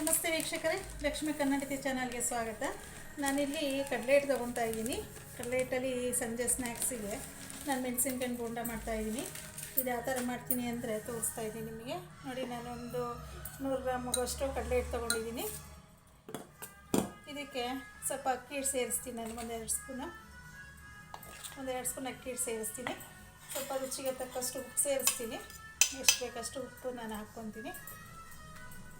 ನಮಸ್ತೆ ವೀಕ್ಷಕರೇ, ಲಕ್ಷ್ಮೀ ಕನ್ನಡತಿ ಚಾನಲ್ಗೆ ಸ್ವಾಗತ. ನಾನಿಲ್ಲಿ ಕಡ್ಲೇಟ್ ತೊಗೊತಾ ಇದ್ದೀನಿ. ಕಡ್ಲೇಟಲ್ಲಿ ಸಂಜೆ ಸ್ನ್ಯಾಕ್ಸಿಗೆ ನಾನು ಮೆಣಸಿನ್ಕಾಯಿ ಬೋಂಡ ಮಾಡ್ತಾ ಇದ್ದೀನಿ. ಇದು ಯಾವ ಥರ ಮಾಡ್ತೀನಿ ಅಂದರೆ ತೋರಿಸ್ತಾ ಇದ್ದೀನಿ ನಿಮಗೆ. ನೋಡಿ, ನಾನೊಂದು ನೂರು ಗ್ರಾಮ್ ಆಗೋಷ್ಟು ಕಡ್ಲೇಟ್ ತೊಗೊಂಡಿದ್ದೀನಿ. ಇದಕ್ಕೆ ಸ್ವಲ್ಪ ಅಕ್ಕಿ ಹಿಟ್ಟು ಸೇರಿಸ್ತೀನಿ. ನಾನು ಒಂದೆರಡು ಸ್ಪೂನು. ಒಂದೆರಡು ಸ್ಪೂನ್ ಅಕ್ಕಿ ಹಿಟ್ಟು ಸೇರಿಸ್ತೀನಿ. ಸ್ವಲ್ಪ ರುಚಿಗೆ ತಕ್ಕಷ್ಟು ಉಪ್ಪು ಸೇರಿಸ್ತೀನಿ. ಎಷ್ಟು ಬೇಕಷ್ಟು ಉಪ್ಪು ನಾನು ಹಾಕ್ಕೊತೀನಿ.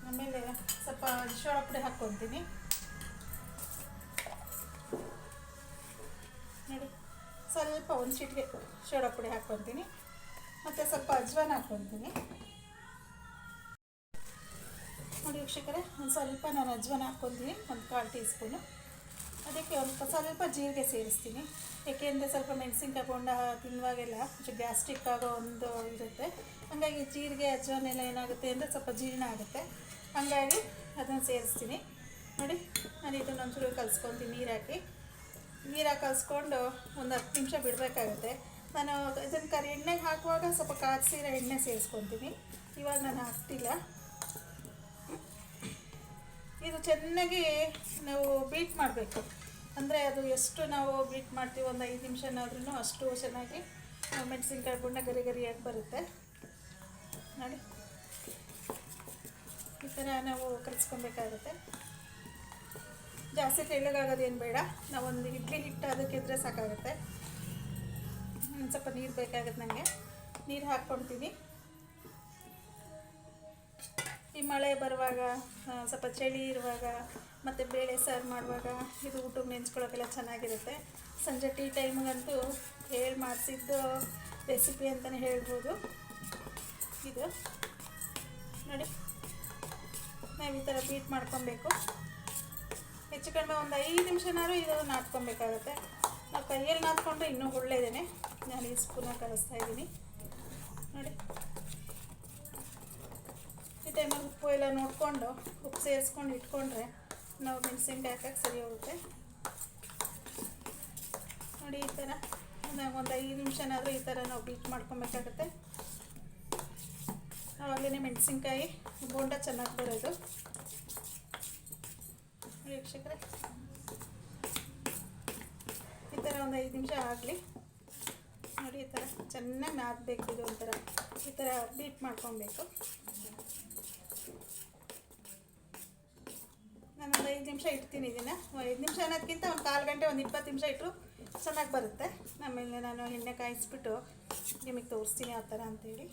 ಆಮೇಲೆ ಸ್ವಲ್ಪ ಶೋಳ ಪುಡಿ ಹಾಕ್ಕೊತೀನಿ. ನೋಡಿ, ಸ್ವಲ್ಪ ಒಂದು ಚಿಟಿಗೆ ಶೋಳ ಪುಡಿ ಹಾಕ್ಕೊತೀನಿ. ಮತ್ತು ಸ್ವಲ್ಪ ಅಜ್ವಾನ ಹಾಕ್ಕೊತೀನಿ. ನೋಡಿ ವೀಕ್ಷಕರೇ, ಒಂದು ಸ್ವಲ್ಪ ನಾನು ಅಜ್ವಾನ ಹಾಕ್ಕೊತೀನಿ, ಒಂದು ಕಾಲು ಟೀ ಸ್ಪೂನು ಅದಕ್ಕೆ ಒಂದು ಸ್ವಲ್ಪ ಜೀರಿಗೆ ಸೇರಿಸ್ತೀನಿ. ಏಕೆಂದರೆ ಸ್ವಲ್ಪ ಮೆಣಸಿನ್ಕಾಯಿ ಬೋಂಡ ತಿನ್ನುವಾಗೆಲ್ಲ ಗ್ಯಾಸ್ಟ್ರಿಕ್ ಆಗೋ ಒಂದು ಇರುತ್ತೆ. ಹಾಗಾಗಿ ಜೀರಿಗೆ ಅಜ್ವಾನೆಲ್ಲ ಏನಾಗುತ್ತೆ ಅಂದರೆ ಸ್ವಲ್ಪ ಜೀರ್ಣ ಆಗುತ್ತೆ. ಹಾಗಾಗಿ ಅದನ್ನು ಸೇರಿಸ್ತೀನಿ. ನೋಡಿ, ನಾನು ಇದನ್ನು ಒಂಚೂರು ಕಲಿಸ್ಕೊತೀನಿ ನೀರು ಹಾಕಿ ನೀರು ಕಲಿಸ್ಕೊಂಡು ಒಂದು ಹತ್ತು ನಿಮಿಷ ಬಿಡಬೇಕಾಗುತ್ತೆ. ನಾನು ಇದನ್ನು ಕರಿ ಎಣ್ಣೆಗೆ ಹಾಕುವಾಗ ಸ್ವಲ್ಪ ಕಾಯಿಸಿರೋ ಎಣ್ಣೆ ಸೇರಿಸ್ಕೊತೀನಿ. ಇವಾಗ ನಾನು ಹಾಕ್ತಿಲ್ಲ. ಇದು ಚೆನ್ನಾಗಿ ನಾವು ಬೀಟ್ ಮಾಡಬೇಕು. ಅಂದರೆ ಅದು ಎಷ್ಟು ನಾವು ಬೀಟ್ ಮಾಡ್ತೀವಿ, ಒಂದು ಐದು ನಿಮಿಷನಾದ್ರೂ ಅಷ್ಟು ಚೆನ್ನಾಗಿ ಮೆಣಸಿನ್ಕಾಯಿ ಬುಣ್ಣ ಗರಿ ಗರಿಯಾಗಿ ಬರುತ್ತೆ. ನೋಡಿ. ಈ ಥರ ನಾವು ಕಲಿಸ್ಕೊಬೇಕಾಗುತ್ತೆ. ಜಾಸ್ತಿ ತೆಳ್ಳಗಾಗೋದೇನು ಬೇಡ. ನಾವೊಂದು ಇಡ್ಲಿ ಹಿಟ್ಟು ಅದಕ್ಕೆ ಇದ್ರೆ ಸಾಕಾಗುತ್ತೆ. ಒಂದು ಸ್ವಲ್ಪ ನೀರು ಬೇಕಾಗುತ್ತೆ ನನಗೆ. ನೀರು ಹಾಕ್ಕೊಳ್ತೀನಿ ಈ ಮಳೆ ಬರುವಾಗ ಸ್ವಲ್ಪ ಚಳಿ ಇರುವಾಗ, ಮತ್ತು ಬೇಳೆ ಸಾರು ಮಾಡುವಾಗ ಇದು ಊಟಕ್ಕೆ ನೆಂಚ್ಕೊಳ್ಳೋಕೆಲ್ಲ ಚೆನ್ನಾಗಿರುತ್ತೆ. ಸಂಜೆ ಟೀ ಟೈಮ್ಗಂತೂ ಹೇಳಿ ಮಾಡಿಸಿದ್ದು ರೆಸಿಪಿ ಅಂತಲೇ ಹೇಳ್ಬೋದು. ಇದು. ನೋಡಿ. ನಾವು ಈ ಥರ ಬೀಟ್ ಮಾಡ್ಕೊಬೇಕು. ಹೆಚ್ಚು ಕಡಿಮೆ ಒಂದು ಐದು ನಿಮಿಷನಾದ್ರೂ ಇದು ನಾಟ್ಕೊಬೇಕಾಗುತ್ತೆ ನಾವು ಕೈಯಲ್ಲಿ ನಾದ್ಕೊಂಡ್ರೆ ಇನ್ನೂ ಒಳ್ಳೆಯದೇ ನಾನು ಈ ಸ್ಪೂನ ಕಲಿಸ್ತಾ ಇದ್ದೀನಿ. ನೋಡಿ. ಈ ಟೈಮಲ್ಲಿ ಉಪ್ಪು ಎಲ್ಲ ನೋಡಿಕೊಂಡು, ಉಪ್ಪು ಸೇರಿಸ್ಕೊಂಡು ಇಟ್ಕೊಂಡ್ರೆ ನಾವು ಮೆಣಸಿನ್ಕಾಯಿ ಹಾಕಕ್ಕೆ ಸರಿ ಹೋಗುತ್ತೆ. ನೋಡಿ ಈ ಥರ ನಾವು ಒಂದು ಐದು ನಿಮಿಷನಾದರೂ ಈ ಥರ ನಾವು ಬೀಟ್ ಮಾಡ್ಕೊಬೇಕಾಗುತ್ತೆ. ಆವಾಗಲೇ ಮೆಣಸಿನ್ಕಾಯಿ ಬೋಂಡ ಚೆನ್ನಾಗಿ ಬರೋದು. ವೀಕ್ಷಕರೇ. ಈ ಥರ ಒಂದು ಐದು ನಿಮಿಷ ಆಗಲಿ. ನೋಡಿ ಈ ಥರ ಚೆನ್ನಾಗಿ ನಾದಬೇಕು ಇದು ಒಂಥರ. ಈ ಥರ ಬೀಟ್ ಮಾಡ್ಕೊಬೇಕು. ನಾನು ಒಂದು ಐದು ನಿಮಿಷ ಇಡ್ತೀನಿ ಇದನ್ನು. ಐದು ನಿಮಿಷ ಅನ್ನೋದಕ್ಕಿಂತ ಒಂದು ಕಾಲು ಗಂಟೆ, ಒಂದು ಇಪ್ಪತ್ತು ನಿಮಿಷ ಇಟ್ಟರು ಚೆನ್ನಾಗಿ ಬರುತ್ತೆ. ಆಮೇಲೆ ನಾನು ಎಣ್ಣೆ ಕಾಯಿಸ್ಬಿಟ್ಟು ನಿಮಗೆ ತೋರಿಸ್ತೀನಿ ಆ ಥರ ಅಂತೇಳಿ.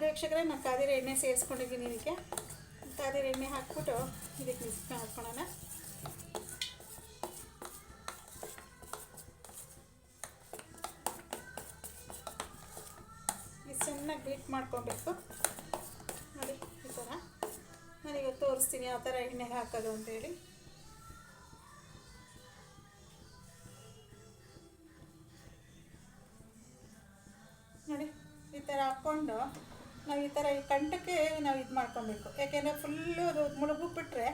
ನೋಡಿ ವೀಕ್ಷಕರೇ, ನಾನು ಕಾದಿರ ಎಣ್ಣೆ ಸೇರಿಸ್ಕೊಂಡಿದ್ದೀನಿ ಇದಕ್ಕೆ. ಕಾದಿರ ಎಣ್ಣೆ ಹಾಕ್ಬಿಟ್ಟು ಇದಕ್ಕೆ ಮಿಕ್ಸ್ ಮಾಡ್ಕೊಳ್ಳೋಣ. ಚೆನ್ನಾಗಿ ಬೀಟ್ ಮಾಡ್ಕೊಬೇಕು. ನೋಡಿ, ಈ ಥರ ನಾನೀಗ ತೋರಿಸ್ತೀನಿ ಯಾವ ಥರ ಎಣ್ಣೆ ಹಾಕೋದು ಅಂತೇಳಿ ನೋಡಿ, ಈ ಥರ ಹಾಕ್ಕೊಂಡು ನಾವು ಈ ಥರ ಈ ಕಂಠಕ್ಕೆ ನಾವು ಇದು ಮಾಡ್ಕೊಬೇಕು. ಯಾಕೆಂದರೆ ಫುಲ್ಲು ಅದು ಮುಳುಗುಬಿಟ್ರೆ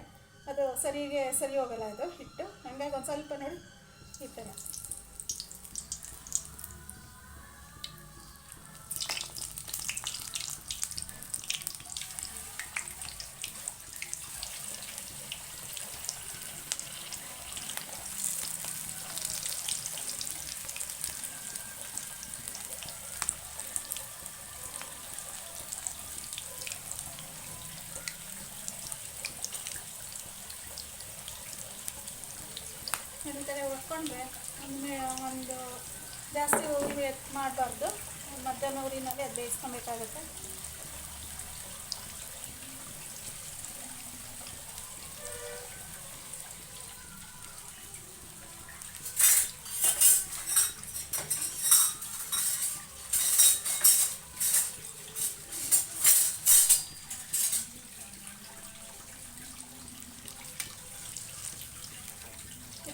ಅದು ಸರಿಗೆ ಸರಿ ಹೋಗಲ್ಲ ಅದು ಹಿಟ್ಟು. ಹಂಗಾಗಿ ಒಂದು ಸ್ವಲ್ಪ ನೋಡಿ ಈ ಥರ. ಥರ ಒಮ್ಮೆ ಒಂದು ಜಾಸ್ತಿ ಉರಿ ಮಾಡಬಾರ್ದು. ಮಧ್ಯಾಹ್ನ ಊರಿನಲ್ಲಿ ಅದು ಬೇಯಿಸ್ಕೊಬೇಕಾಗುತ್ತೆ.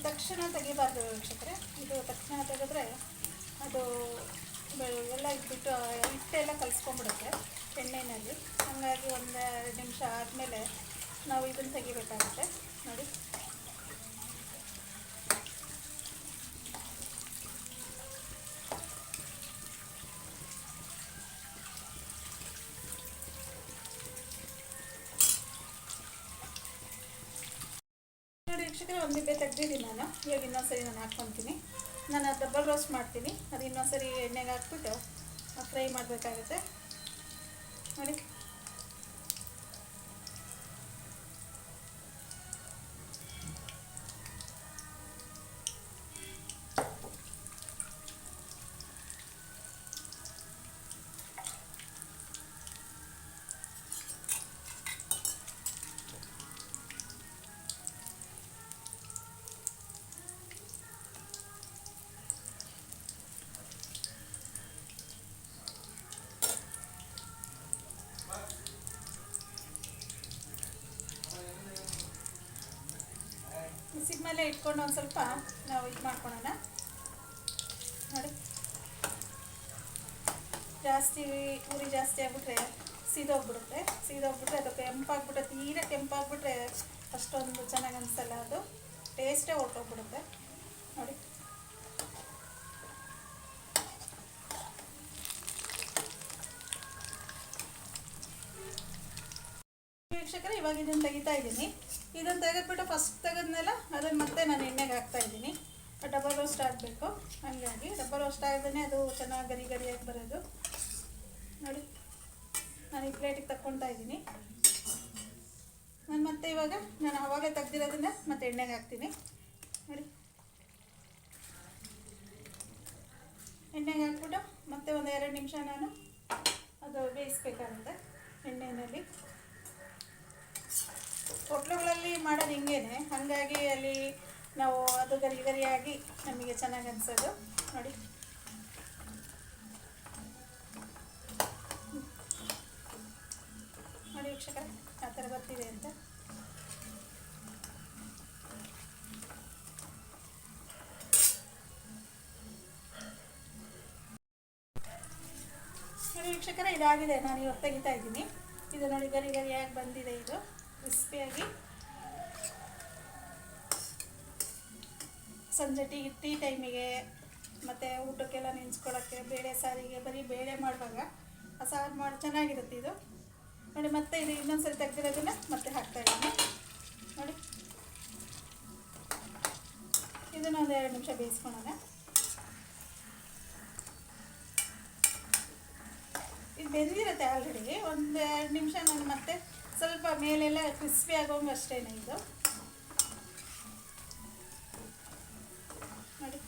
ತಕ್ಷಣ ತೆಗಿಬಾರ್ದು ವೀಕ್ಷಕರೇ. ಇದು ತಕ್ಷಣ ತೆಗೆದ್ರೆ ಅದು ಎಲ್ಲ ಇದ್ಬಿಟ್ಟು ಹಿಟ್ಟೆಲ್ಲ ಕಲಿಸ್ಕೊಂಡ್ಬಿಡುತ್ತೆ ಎಣ್ಣೆಯಲ್ಲಿ ಹಾಗಾಗಿ ಒಂದು ನಿಮಿಷ ಆದಮೇಲೆ ನಾವು ಇದನ್ನು ತೆಗಿಬೇಕಾಗುತ್ತೆ. ನೋಡಿ ನೋಡಿ ವೀಕ್ಷಕರೇ ಒಂದು ನಿಬ್ಬೆ ತೆಗ್ದಿದ್ದೀನಿ ನಾನು. ಇವಾಗ ಇನ್ನೊಂದ್ಸರಿ ನಾನು ಹಾಕ್ಕೊತೀನಿ. ನಾನು ಡಬಲ್ ರೋಸ್ಟ್ ಮಾಡ್ತೀನಿ. ಅದು ಇನ್ನೊಂದ್ಸರಿ ಎಣ್ಣೆಗೆ ಹಾಕ್ಬಿಟ್ಟು ಫ್ರೈ ಮಾಡಬೇಕಾಗುತ್ತೆ. ನೋಡಿ. ಮೇಲೆ ಇಟ್ಕೊಂಡು ಒಂದು ಸ್ವಲ್ಪ ನಾವು ಇದು ಮಾಡ್ಕೊಳೋಣ. ನೋಡಿ. ಜಾಸ್ತಿ ಉರಿ ಜಾಸ್ತಿ ಆಗಿಬಿಟ್ರೆ ಸೀದೋಗ್ಬಿಡುತ್ತೆ. ಸೀದೋಗ್ಬಿಟ್ರೆ ಅದು ಕೆಂಪಾಗ್ಬಿಟ್ರೆ, ತೀರ ಕೆಂಪಾಗ್ಬಿಟ್ರೆ ಅಷ್ಟೊಂದು ಚೆನ್ನಾಗಿ ಅನಿಸಲ್ಲ ಅದು. ಟೇಸ್ಟೇ ಹೊರಟೋಗ್ಬಿಡುತ್ತೆ. ನೋಡಿ. ವೀಕ್ಷಕರೇ ಇವಾಗ ಇದನ್ನು ತೆಗಿತಾ ಇದ್ದೀನಿ. ಇದನ್ನು ತೆಗೆದ್ಬಿಟ್ಟು ಫಸ್ಟ್ ತೆಗೆದ್ಮೇಲೆ ಅದನ್ನು ಮತ್ತೆ ನಾನು ಎಣ್ಣೆಗೆ ಹಾಕ್ತಾ ಇದ್ದೀನಿ. ಡಬಲ್ ರೋಸ್ಟ್ ಆಗಬೇಕು. ಹಂಗಾಗಿ ಡಬಲ್ ರೋಸ್ಟ್ ಆಗಿದ್ದೇನೆ ಅದು ಚೆನ್ನಾಗಿ ಗರಿ ಗರಿಯಾಗಿ ಬರೋದು. ನೋಡಿ, ನಾನು ಈ ಪ್ಲೇಟಿಗೆ ತಕ್ಕೊತಾ ಇದ್ದೀನಿ. ನಾನು ಮತ್ತೆ ಇವಾಗ, ನಾನು ಅವಾಗ ತೆಗ್ದಿರೋದನ್ನ ಮತ್ತೆ ಎಣ್ಣೆಗೆ ಹಾಕ್ತೀನಿ. ನೋಡಿ. ಎಣ್ಣೆಗೆ ಹಾಕ್ಬಿಟ್ಟು ಮತ್ತೆ ಒಂದು ಎರಡು ನಿಮಿಷ ನಾನು ಅದು ಬೇಯಿಸ್ಬೇಕಾಗುತ್ತೆ ಎಣ್ಣೆಯಲ್ಲಿ ಹೋಟ್ಲುಗಳಲ್ಲಿ ಮಾಡೋದು ಹಿಂಗೇನೆ. ಹಾಗಾಗಿ ಅಲ್ಲಿ ನಾವು ಅದು ಗರಿ ಗರಿಯಾಗಿ ನಮಗೆ ಚೆನ್ನಾಗಿ ಅನಿಸೋದು. ನೋಡಿ. ನೋಡಿ ವೀಕ್ಷಕರೇ, ಆ ಥರ ಬರ್ತಿದೆ ಅಂತ. ನೋಡಿ ಇದಾಗಿದೆ. ನಾನು ಇವತ್ತು ತೆಗಿತಾ ಇದ್ದೀನಿ. ಇದು ನೋಡಿ ಗರಿ ಗರಿಯಾಗಿ ಬಂದಿದೆ ಇದು. ಕ್ರಿಸ್ಪಿಯಾಗಿ. ಸಂಜೆ ಟೀ ಟೀ ಟೈಮಿಗೆ ಮತ್ತು ಊಟಕ್ಕೆಲ್ಲ ನೆಂಚ್ಕೊಳ್ಳೋಕ್ಕೆ ಬೇಳೆ ಸಾರಿಗೆ ಬರೀ ಬೇಳೆ ಮಾಡುವಾಗ ಆ ಸಾರು ಮಾಡಿ, ಚೆನ್ನಾಗಿರುತ್ತೆ ಇದು. ನೋಡಿ, ಮತ್ತೆ ಇದು ಇನ್ನೊಂದ್ಸರಿ ತೆಗ್ದಿರೋದನ್ನ ಮತ್ತೆ ಹಾಕ್ತಾ ಇದ್ದೀನಿ. ನೋಡಿ. ಇದನ್ನು ಒಂದು ಎರಡು ನಿಮಿಷ ಬೇಯಿಸ್ಕೊಳೋಣ ಇದು ಬೆಂದಿರುತ್ತೆ ಆಲ್ರೆಡಿ ಒಂದು ಎರಡು ನಿಮಿಷ ನಾನು ಮತ್ತೆ ಸ್ವಲ್ಪ ಮೇಲೆಲ್ಲ ಕ್ರಿಸ್ಪಿ ಆಗೋಂಗೆ ಅಷ್ಟೇ ಇದು ನೋಡಿ.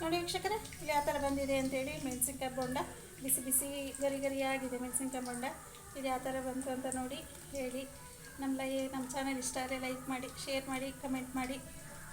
ನೋಡಿ ವೀಕ್ಷಕರೇ ಯಾವ ಥರ ಬಂದಿದೆ ಅಂತೇಳಿ ಮೆಣಸಿನ್ಕಾಯಿ ಬೊಂಡ. ಬಿಸಿ ಬಿಸಿ, ಗರಿ ಗರಿಯಾಗಿದೆ ಮೆಣಸಿನ್ಕಾಯಿ ಬೊಂಡ. ಇದು ಯಾವ ಥರ ಬಂತು ಅಂತ ನೋಡಿ ಹೇಳಿ. ನಮ್ಮ ಲೈ, ನಮ್ಮ ಚಾನಲ್ ಇಷ್ಟ ಆದರೆ ಲೈಕ್ ಮಾಡಿ, ಶೇರ್ ಮಾಡಿ, ಕಮೆಂಟ್ ಮಾಡಿ.